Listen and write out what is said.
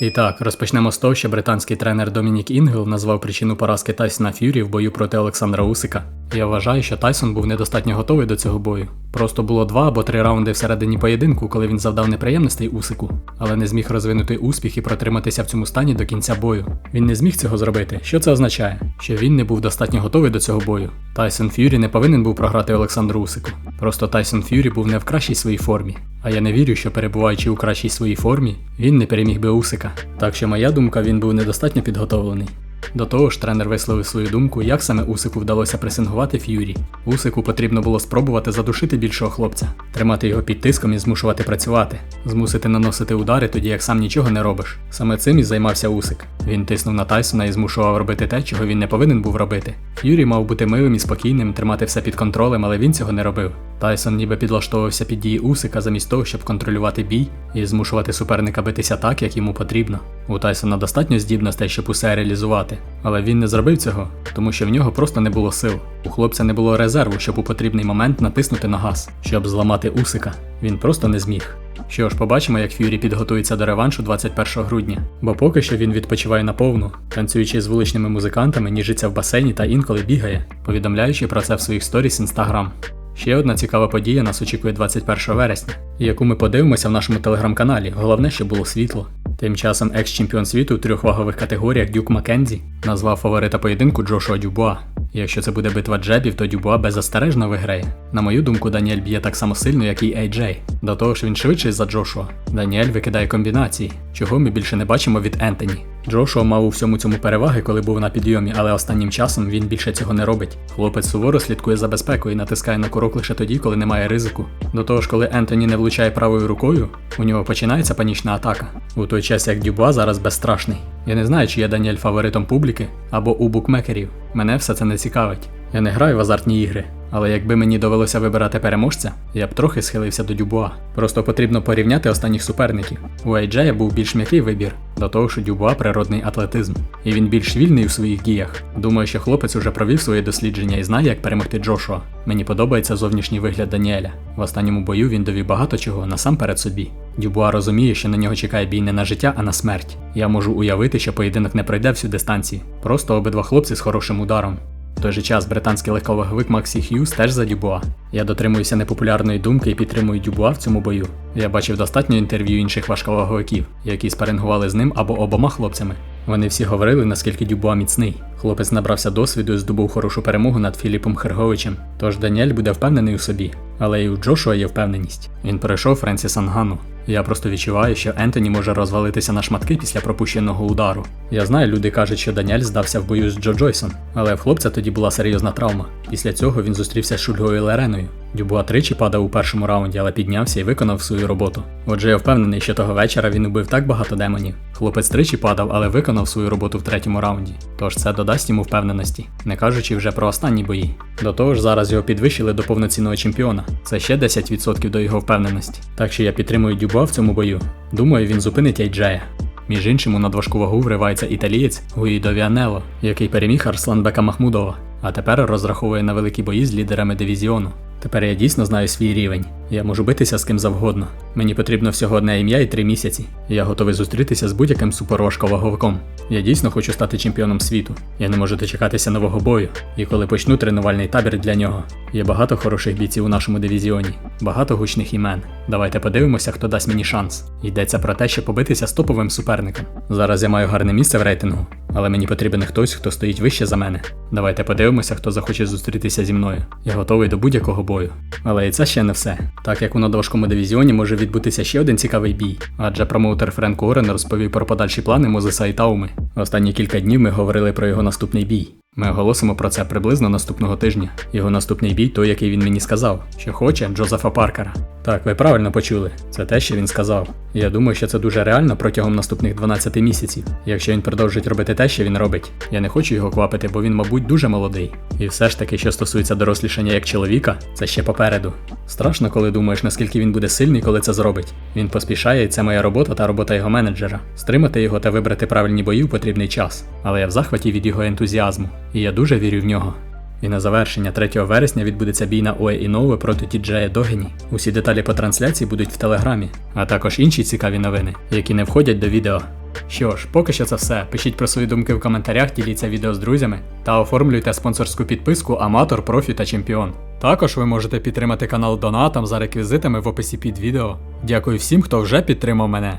І так, розпочнемо з того, що британський тренер Домінік Інгел назвав причину поразки Тайсона Ф'юрі в бою проти Олександра Усика. Я вважаю, що Тайсон був недостатньо готовий до цього бою. Просто було два або три раунди всередині поєдинку, коли він завдав неприємностей Усику, але не зміг розвинути успіх і протриматися в цьому стані до кінця бою. Він не зміг цього зробити. Що це означає? Що він не був достатньо готовий до цього бою. Тайсон Ф'юрі не повинен був програти Олександру Усику. Просто Тайсон Ф'юрі був не в кращій своїй формі. А я не вірю, що перебуваючи у кращій своїй формі, він не переміг би Усика. Так що моя думка, він був недостатньо підготовлений. До того ж, тренер висловив свою думку, як саме Усику вдалося пресингувати Ф'юрі. Усику потрібно було спробувати задушити більшого хлопця, тримати його під тиском і змушувати працювати, змусити наносити удари, тоді як сам нічого не робиш. Саме цим і займався Усик. Він тиснув на Тайсона і змушував робити те, чого він не повинен був робити. Ф'юрі мав бути милим і спокійним, тримати все під контролем, але він цього не робив. Тайсон ніби підлаштовувався під дії Усика замість того, щоб контролювати бій і змушувати суперника битися так, як йому потрібно. У Тайсона достатньо здібностей, щоб усе реалізувати, але він не зробив цього, тому що в нього просто не було сил. У хлопця не було резерву, щоб у потрібний момент натиснути на газ, щоб зламати Усика. Він просто не зміг. Що ж, побачимо, як Ф'юрі підготується до реваншу 21 грудня, бо поки що він відпочиває наповну, танцюючи з вуличними музикантами, ніжиться в басейні та інколи бігає, повідомляючи про це в своїх сторіс інстаграм. Ще одна цікава подія нас очікує 21 вересня, яку ми подивимося в нашому телеграм-каналі. Головне, щоб було світло. Тим часом екс-чемпіон світу у трьох вагових категоріях Дюк Маккензі назвав фаворита поєдинку Джошуа Дюбуа. Якщо це буде битва джебів, то Дюбуа беззастережно виграє. На мою думку, Даніель б'є так само сильно, як і Ей-Джей. До того ж він швидший за Джошуа. Даніель викидає комбінації, чого ми більше не бачимо від Ентоні. Джошуа мав у всьому цьому переваги, коли був на підйомі, але останнім часом він більше цього не робить. Хлопець суворо слідкує за безпекою і натискає на курок лише тоді, коли немає ризику. До того ж, коли Ентоні не влучає правою рукою, у нього починається панічна атака. У той час як Дюбуа зараз безстрашний. Я не знаю, чи є Даніель фаворитом публіки або у букмекерів. Мене все це не цікавить. Я не граю в азартні ігри, але якби мені довелося вибирати переможця, я б трохи схилився до Дюбуа. Просто потрібно порівняти останніх суперників. У Ейджея був більш м'який вибір, до того що Дюбуа природний атлетизм, і він більш вільний у своїх діях. Думаю, що хлопець уже провів своє дослідження і знає, як перемогти Джошуа. Мені подобається зовнішній вигляд Даніеля. В останньому бою він довів багато чого насамперед собі. Дюбуа розуміє, що на нього чекає бій не на життя, а на смерть. Я можу уявити, що поєдинок не пройде всю дистанцію. Просто обидва хлопці з хорошим ударом. В той же час британський легковаговик Максі Х'юз теж за Дюбуа. Я дотримуюся непопулярної думки і підтримую Дюбуа в цьому бою. Я бачив достатньо інтерв'ю інших важковаговиків, які спарингували з ним або обома хлопцями. Вони всі говорили, наскільки Дюбуа міцний. Хлопець набрався досвіду і здобув хорошу перемогу над Філіпом Херговичем. Тож Даніель буде впевнений у собі. Але і у Джошуа є впевненість. Він перейшов Френсіса Нгану. Я просто відчуваю, що Ентоні може розвалитися на шматки після пропущеного удару. Я знаю, люди кажуть, що Даніель здався в бою з Джо Джойсон, але в хлопця тоді була серйозна травма. Після цього він зустрівся з Шульгою Лереною. Дюбуа тричі падав у першому раунді, але піднявся і виконав свою роботу. Отже, я впевнений, що того вечора він убив так багато демонів. Хлопець тричі падав, але виконав свою роботу в третьому раунді. Тож це додасть йому впевненості, не кажучи вже про останні бої. До того ж, зараз його підвищили до повноцінного чемпіона. Це ще 10% до його впевненості. Так що я підтримую Дюбуа в цьому бою. Думаю, він зупинить Айджая. Між іншим, у надважку вагу вривається італієць Гуїдо Віанело, який переміг Арсланбека Махмудова, а тепер розраховує на великі бої з лідерами дивізіону. Тепер я дійсно знаю свій рівень. Я можу битися з ким завгодно. Мені потрібно всього одне ім'я і три місяці. Я готовий зустрітися з будь-яким суперважковаговиком. Я дійсно хочу стати чемпіоном світу. Я не можу дочекатися нового бою. І коли почну тренувальний табір для нього. Є багато хороших бійців у нашому дивізіоні, багато гучних імен. Давайте подивимося, хто дасть мені шанс. Йдеться про те, щоб побитися з топовим суперником. Зараз я маю гарне місце в рейтингу, але мені потрібен хтось, хто стоїть вище за мене. Давайте подивимося, хто захоче зустрітися зі мною. Я готовий до будь-якого бою. Але і це ще не все. Так як у надважкому дивізіоні може відбутися ще один цікавий бій, адже промоутер Френк Орен розповів про подальші плани Мозеса і Тауми. Останні кілька днів ми говорили про його наступний бій. Ми оголосимо про це приблизно наступного тижня. Його наступний бій, той, який він мені сказав, що хоче Джозефа Паркера. Так, ви правильно почули. Це те, що він сказав. Я думаю, що це дуже реально протягом наступних 12 місяців. Якщо він продовжить робити те, що він робить. Я не хочу його квапити, бо він, мабуть, дуже молодий. І все ж таки, що стосується дорослішання як чоловіка, це ще попереду. Страшно, коли думаєш, наскільки він буде сильний, коли це зробить. Він поспішає, і це моя робота та робота його менеджера. Стримати його та вибрати правильні бої в потрібний час. Але я в захваті від його ентузіазму, і я дуже вірю в нього. І на завершення 3 вересня відбудеться бій на Ое Інове проти Тіджея Догені. Усі деталі по трансляції будуть в телеграмі, а також інші цікаві новини, які не входять до відео. Що ж, поки що це все. Пишіть про свої думки в коментарях, діліться відео з друзями та оформлюйте спонсорську підписку Аматор, Профі та Чемпіон. Також ви можете підтримати канал Донатом за реквізитами в описі під відео. Дякую всім, хто вже підтримав мене.